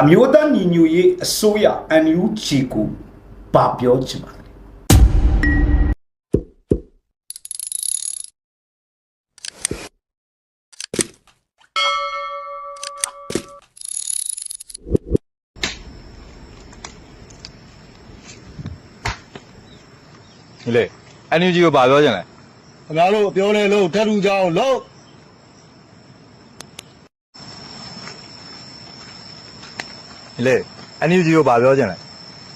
အမျိုးသားညီညွတ်ရေးအစိုးရ NUG ကိုပါပြောချင်ပါတယ်ဒီလေ NUG ကိုဘာပြောချင်လဲခင်ဗျားတို့ပြောနေလို့ထထူကြအောင်လို့ ဒီလေ NUG ကိုဘာပြောချင်လဲ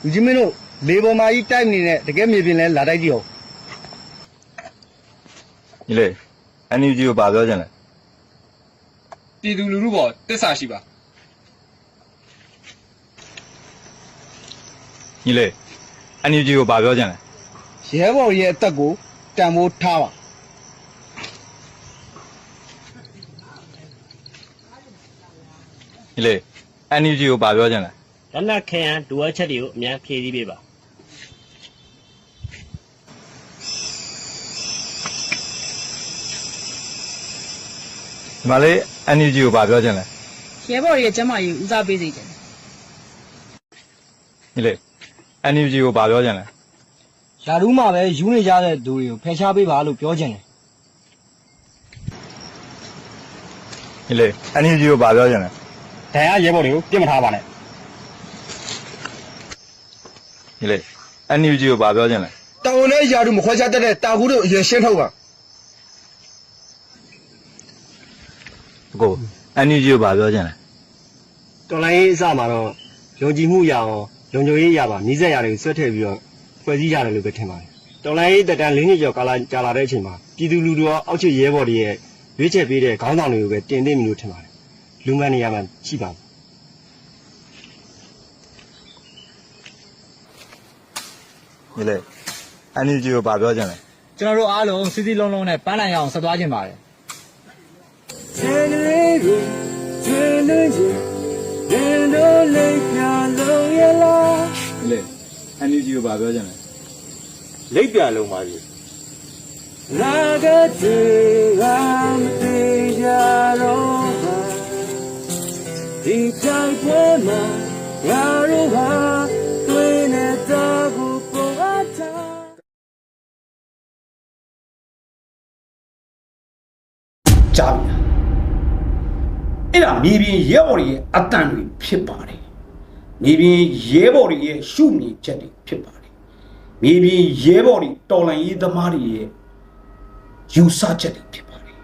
လူကြီးမင်းတို့လေပေါ်မာကြီးတိုက်နေတဲ့တကယ်မြေပြင်လဲလာတိုက်ကြည့်အောင်ဒီလေ NUG ကိုဘာပြောချင်လဲပြည်သူလူထုပေါ်တစ္ဆာရှိပါဒီလေ NUG ကိုဘာပြောချင်လဲရဲဘော်ရဲ့အသက်ကိုတန်ဖိုးထားပါဒီလေ NUG ကိုဘာပြောချင်လဲလက်နက်ခဲယံဒူဝက်ချက်တွေကိုအများဖြည့်ဆည်းပေးပါဒီမှာလေ NUG ကိုဘာပြောချင်လဲရဲဘော်ရဲ့ကျမ်းမာရေးဦးစားပေးစေချင်တယ်ဒီလေ NUG ကိုဘာပြောချင်လဲယာတူးမှာပဲယူနေကြတဲ့သူတွေကိုဖယ်ရှားပေးပါလို့ပြောချင်တယ်ဒီလေ NUG ကိုဘာပြောချင်လဲ ဒဏ်ရရဲဘော်တွေကိုပြစ်မထားပါနဲ့ဒီလေ NUG ကိုဘာပြောချင်လဲတောင်နဲ့ယာတူးမခွဲခြားတတ်တဲ့တာကူတို့အရင်ရှင်းထုတ်ပါအကို NUG ကိုဘာပြောချင်လဲတော်လိုင်းရေးအစမှာတော့ယုံကြည်မှုရအောင်လုံခြုံရေးရပါမြည်ဆက်ရတယ်ဆွဲထည့်ပြီးတော့ဖွဲ့စည်းရတယ်လို့ပဲထင်ပါတယ်တော်လိုင်းရေးတက်တန်း၄နှစ်ကျော်ကာလကြာလာတဲ့အချိန်မှာပြည်သူလူထုရောအောက်ခြေရဲဘော်တွေရဲ့ရွေးချယ်ပေးတဲ့ခေါင်းဆောင်တွေကိုပဲတင်သိပြီလို့ထင်ပါတယ် လူမှန်နေရာမှရှိပါဘူးဒီလေ NUG ကိုဘာပြောချင်လဲကျွန်တော်တို့အားလုံးစီစီလုံးလုံးနဲ့ပန်းနိုင်အောင်ဆက်သွားခြင်းပါတယ်ဒီလေ NUG ကိုဘာပြောချင်လဲလိပ်ပြလုံးပါပြီ ကြားပြီလားအဲ့ဒါမြေပြင်ရဲဘော်တွေရဲ့အတန်တွေဖြစ်ပါတယ်မြေပြင်ရဲဘော်တွေရဲ့ရှုမြင်ချက်တွေဖြစ်ပါတယ်မြေပြင်ရဲဘော်တွေတော်လန်ရေးသမားတွေရဲ့ယူဆချက်တွေဖြစ်ပါတယ်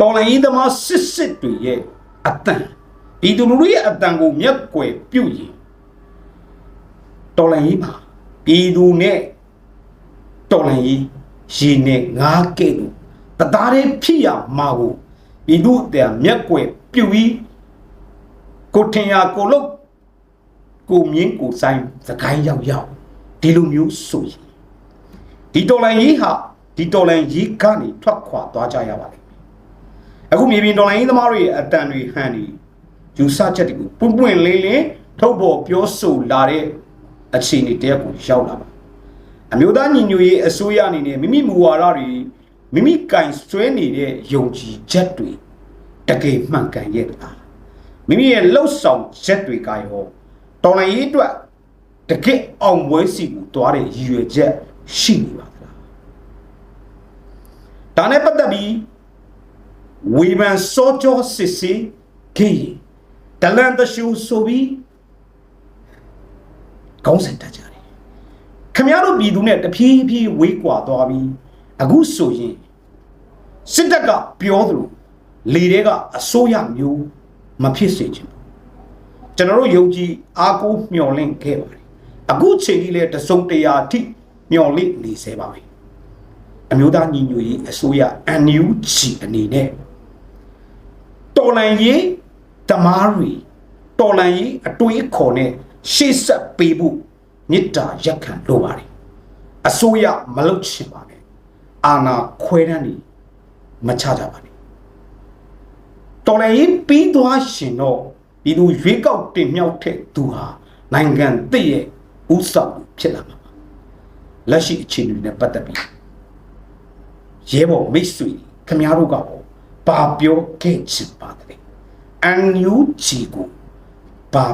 တော်လန်ရေးသမားစစ်စစ်တွေရဲ့အတန် ဒီသူလူတွေရဲ့အတန်ကိုမျက်ကွယ်ပြုတ်ရင်တော်လန်ရေးမှာပြည်သူနဲ့တော်လန်ရေးရေနဲ့ငါးကဲ့သို့တသားတည်းဖြစ်ရမှာကိုပြည်သူအတန်မျက်ကွယ်ပြုတ်ပြီးကိုထင်ရကိုလုတ်ကိုမြင်းကိုဆိုင်စကိုင်းရောက်ရောက်ဒီလိုမျိုးဆိုရင်ဒီတော်လန်ရေးဟာဒီတော်လန်ရေးကနေထွက်ခွာသွားကြရပါလိမ့်မယ်အခုမြေပြင်တော်လန်ရေးသမားတွေရဲ့အတန်တွေဟန်တွေ ယူဆချက်တွေကိုပွင့်ပွင့်လင်းလင်းထုတ်ပေါ်ပြောဆိုလာတဲ့အခြေအနေတရက်ကိုရောက်လာပါအမျိုးသားညီညွတ်ရေးအစိုးရအနေနဲ့မိမိမူဝါဒတွေမိမိကင်ဆွဲနေတဲ့ယုံကြည်ချက်တွေတကယ်မှန်ကန်ရဲ့လားမိမိရဲ့လှုပ်ဆောင်ချက်တွေကရောတော်လိုင်းရေးအတွက်တကယ်အောင်ပွဲစီကိုတွားတဲ့ရည်ရွယ်ချက်ရှိနေပါသလားဒါနဲ့ပတ်သက်ပြီးဝေဖန်စောကြောစစ်စေးခေရင် တလန်တရှူဆိုပြီးခေါင်းစဉ်တက်ကြတယ်ခမရတို့ပြည်သူနဲ့တဖြည်းဖြည်းဝေးကွာသွားပြီးအခုဆိုရင်စစ်တပ်ကပြောသလိုလေတွေကအစိုးရမျိုးမဖြစ်စေချင်ဘူးကျွန်တော်တို့ယုံကြည်အားကိုးမျှော်လင့်ခဲ့ပါတယ်အခုချိန်ကြီးလဲတစုံတရာအထိမျှော်လင့်နေစေပါပဲအမျိုးသားညီညွတ်ရေးအစိုးရ NUG အနေနဲ့တော်လန်ရေး တမားတွေတော်လန်ရေးအတွေးခေါ်နဲ့ရှေ့ဆက်ပေးဖို့မေတ္တာရက်ခံလိုပါတယ်အစိုးရမလုပ်ချင်ပါနဲ့အာဏာခွဲတန်းနေမချကြပါနဲ့တော်လည်းရင်ပြီးသွားရှင်တော့ပြည်သူရွေးကောက်တင်မြှောက်တဲ့သူဟာနိုင်ငံတည့်ရဲ့ဥဆောင်ဖြစ်လာမှာပါလက်ရှိအခြေအနေနဲ့ပတ်သက်ပြီးရဲဘော်မိတ်ဆွေခမရတို့ကပေါ့ဘာပြောခဲ့ချင်ပါသလဲ အန်ယူဂျီကိုဘာ